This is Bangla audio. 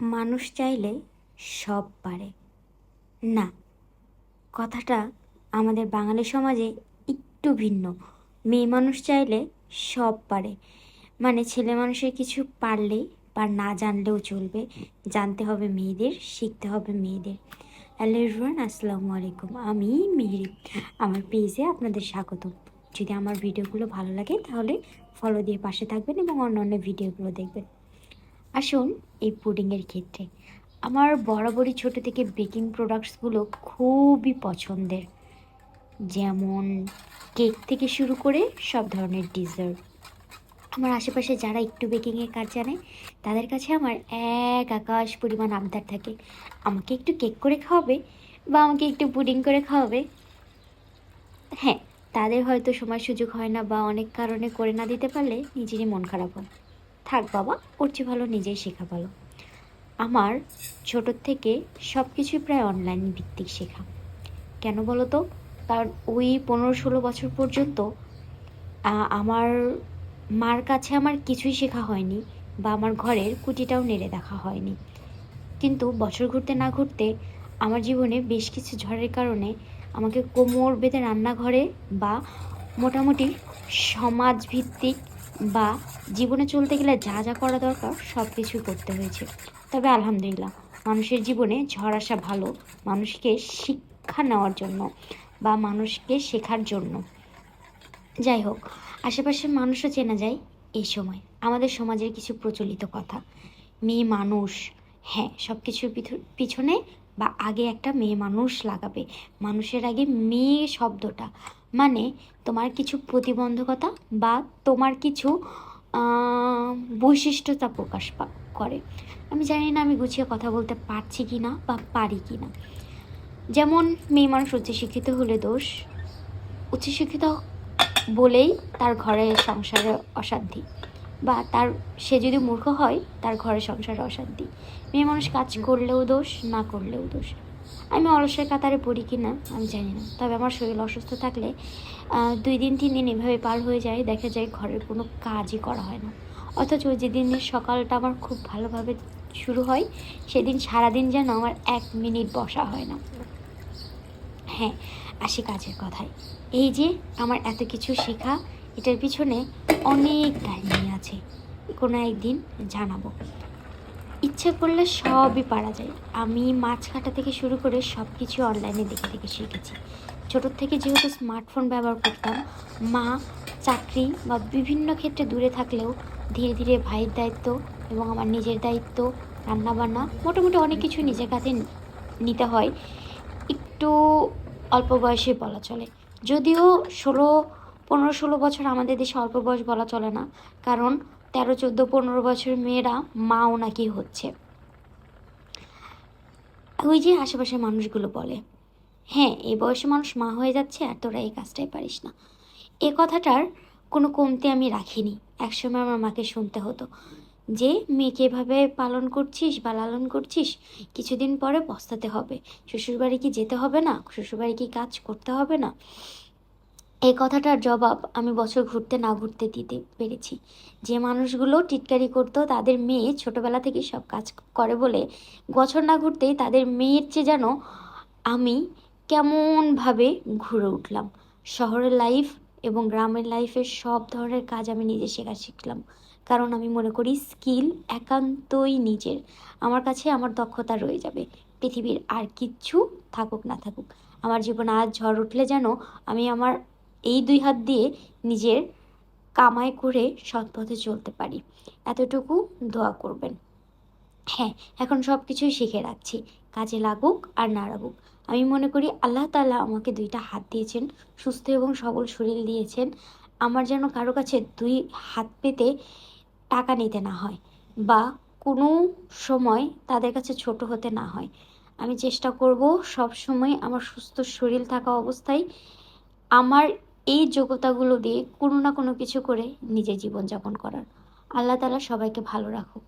মানুষ চাইলে সব পারে। না, কথাটা আমাদের বাঙালি সমাজে একটু ভিন্ন। মেয়ে মানুষ চাইলে সব পারে। মানে ছেলে মানুষের কিছু পারলেই বা না জানলেও চলবে। জানতে হবে মেয়েদের, শিখতে হবে মেয়েদের। হ্যালো এভরিওয়ান, আসসালামু আলাইকুম। আমি মিহিরি। আমার পেজে আপনাদের স্বাগতম। যদি আমার ভিডিওগুলো ভালো লাগে তাহলে ফলো দিয়ে পাশে থাকবেন এবং অন্যান্য ভিডিওগুলো দেখবেন। আসুন এই পুডিংয়ের ক্ষেত্রে। আমার বরাবরই ছোট থেকে বেকিং প্রোডাক্টসগুলো খুবই পছন্দের। যেমন কেক থেকে শুরু করে সব ধরনের ডিজার্ট। আমার আশেপাশে যারা একটু বেকিংয়ের কাজ জানে, তাদের কাছে আমার এক আকাশ পরিমাণ আবদার থাকে। আমাকে একটু কেক করে খাওয়াবে বা আমাকে একটু পুডিং করে খাওয়াবে? হ্যাঁ তাদের হয়তো সময় সুযোগ হয় না বা অনেক কারণে করে না দিতে পারলে নিজেরই মন খারাপ হয়। থাক বাবা, করছি ভালো, নিজেই শেখা ভালো। আমার ছোটোর থেকে সব কিছুই প্রায় অনলাইন ভিত্তিক শেখা। কেন বলো তো? কারণ ওই পনেরো ষোলো বছর পর্যন্ত আমার মার কাছে আমার কিছুই শেখা হয়নি বা আমার ঘরের কুটিটাও নেড়ে দেখা হয়নি। কিন্তু বছর ঘুরতে না ঘুরতে আমার জীবনে বেশ কিছু ঝড়ের কারণে আমাকে কোমর বেঁধে রান্নাঘরে বা মোটামুটি সমাজভিত্তিক বা জীবনে চলতে গেলে যা যা করা দরকার সব কিছু করতে হয়েছে। তবে আলহামদুলিল্লাহ, মানুষের জীবনে ঝড় আসা ভালো মানুষকে শিক্ষা নেওয়ার জন্য বা মানুষকে শেখার জন্য। যাই হোক আশেপাশের মানুষও চেনা যায় এই সময়। আমাদের সমাজের কিছু প্রচলিত কথা, মেয়ে মানুষ হ্যাঁ সব কিছুর পিছু- পিছনে বা আগে একটা মেয়ে মানুষ লাগাবে। মানুষের আগে মেয়ে শব্দটা। মানে তোমার কিছু প্রতিবন্ধকতা বা তোমার কিছু বৈশিষ্ট্যতা প্রকাশ করে। আমি জানি না আমি গুছিয়ে কথা বলতে পারছি কি না বা পারি কি না যেমন মেয়ে মানুষ উচ্চশিক্ষিত হলে দোষ। উচ্চশিক্ষিত বলেই তার ঘরে সংসারে অশান্তি। বা তার, সে যদি মূর্খ হয়, তার ঘরে সংসারে অশান্তি। মেয়ে মানুষ কাজ করলেও দোষ, না করলেও দোষ। আমি অলসের কাতারে পড়ি কি না, আমি জানি না। তবে আমার শরীর অসুস্থ থাকলে দুই দিন, তিন দিন এভাবে পার হয়ে যায়, দেখা যায় ঘরের কোনো কাজই করা হয় না। অথচ যেদিনের সকালটা আমার খুব ভালোভাবে শুরু হয়, সেদিন সারাদিন যেন আমার এক মিনিট বসা হয় না। হ্যাঁ আসি কাজের কথায়। এই যে, আমার এত কিছু শেখা, এটার পিছনে অনেক কাহিনী আছে। কোনো একদিন জানাব। ইচ্ছে করলে সবই পারা যায়। আমি মাছ কাটা থেকে শুরু করে সব কিছু অনলাইনে দেখে দেখে শিখেছি। ছোটোর থেকে যেহেতু স্মার্টফোন ব্যবহার করতাম, মা, চাকরি বা বিভিন্ন ক্ষেত্রে দূরে থাকলেও ধীরে ধীরে ভাইয়ের দায়িত্ব এবং আমার নিজের দায়িত্ব, রান্নাবান্না মোটামুটি অনেক কিছু নিজের কাছে নিতে হয়। একটু অল্প বয়সে বলা চলে। যদিও ষোলো পনেরো ষোলো বছর আমাদের দেশে অল্প বয়স বলা চলে না। কারণ তেরো, চোদ্দ, পনেরো বছর মেয়েরা মাও নাকি হচ্ছে। ওই যে আশেপাশের মানুষগুলো বলে হ্যাঁ এই বয়সে মানুষ মা হয়ে যাচ্ছে আর তোরা এই কাজটাই পারিস না। এ কথাটার কোনো কমতি আমি রাখিনি। একসময় আমার মাকে শুনতে হতো, যে মেয়েকে এভাবে পালন করছিস বা লালন করছিস, কিছুদিন পরে পস্তাতে হবে। শ্বশুরবাড়ি কি যেতে হবে না? শ্বশুরবাড়ি কি কাজ করতে হবে না? এই কথাটার জবাব আমি বছর ঘুরতে না ঘুরতে দিতে পেরেছি। যে মানুষগুলো টিটকারি করতো, তাদের মেয়ে ছোটবেলা থেকে সব কাজ করে বলে বছর না ঘুরতেই তাদের মেয়ের চেয়ে যেন আমি কেমনভাবে ঘুরে উঠলাম। শহরের লাইফ এবং গ্রামের লাইফের সব ধরনের কাজ আমি নিজে শেখা শিখলাম। কারণ আমি মনে করি স্কিল একান্তই নিজের। আমার কাছে আমার দক্ষতা রয়ে যাবে। পৃথিবীর আর কিচ্ছু থাকুক না থাকুক। আমার জীবনে আজ ঝড় উঠলে যেন আমি আমার এই দুই হাত দিয়ে নিজের কামাই করে সৎ পথে চলতে পারি। এতটুকু দোয়া করবেন। হ্যাঁ এখন সব কিছুই শিখে রাখছি। কাজে লাগুক আর না লাগুক। আমি মনে করি আল্লাহ তালা আমাকে দুইটা হাত দিয়েছেন, সুস্থ এবং সবল শরীর দিয়েছেন। আমার যেন কারও কাছে দুই হাত পেতে টাকা নিতে না হয় বা কোনো সময় তাদের কাছে ছোট হতে না হয়। আমি চেষ্টা করব সব সময় আমার সুস্থ শরীর থাকা অবস্থায় আমার এই যোগ্যতাগুলো দিয়ে কোনো না কোনো কিছু করে নিজের জীবনযাপন করার। আল্লাহ তালা সবাইকে ভালো রাখুক।